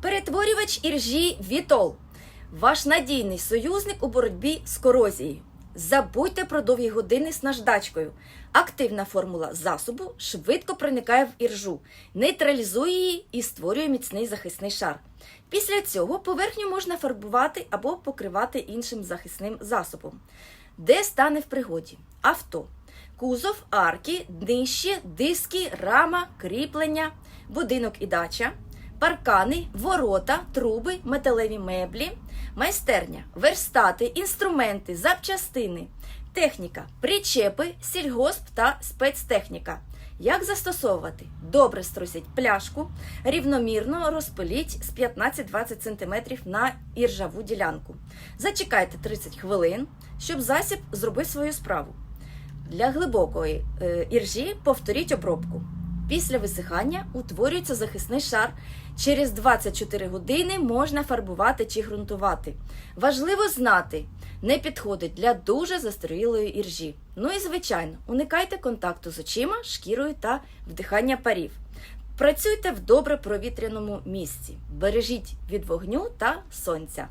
Перетворювач іржі Вітол. Ваш надійний союзник у боротьбі з корозією. Забудьте про довгі години з наждачкою. Активна формула засобу швидко проникає в іржу, нейтралізує її і створює міцний захисний шар. Після цього поверхню можна фарбувати або покривати іншим захисним засобом. Де стане в пригоді? Авто. Кузов, арки, днище, диски, рама, кріплення, будинок і дача, паркани, ворота, труби, металеві меблі, майстерня, верстати, інструменти, запчастини, техніка, причепи, сільгосп та спецтехніка. Як застосовувати? Добре струсіть пляшку, рівномірно розпиліть з 15-20 см на іржаву ділянку. Зачекайте 30 хвилин, щоб засіб зробив свою справу. Для глибокої е, іржі повторіть обробку. Після висихання утворюється захисний шар. Через 24 години можна фарбувати чи ґрунтувати. Важливо знати, не підходить для дуже застарілої іржі. Ну і звичайно, уникайте контакту з очима, шкірою та вдихання парів. Працюйте в добре провітряному місці. Бережіть від вогню та сонця.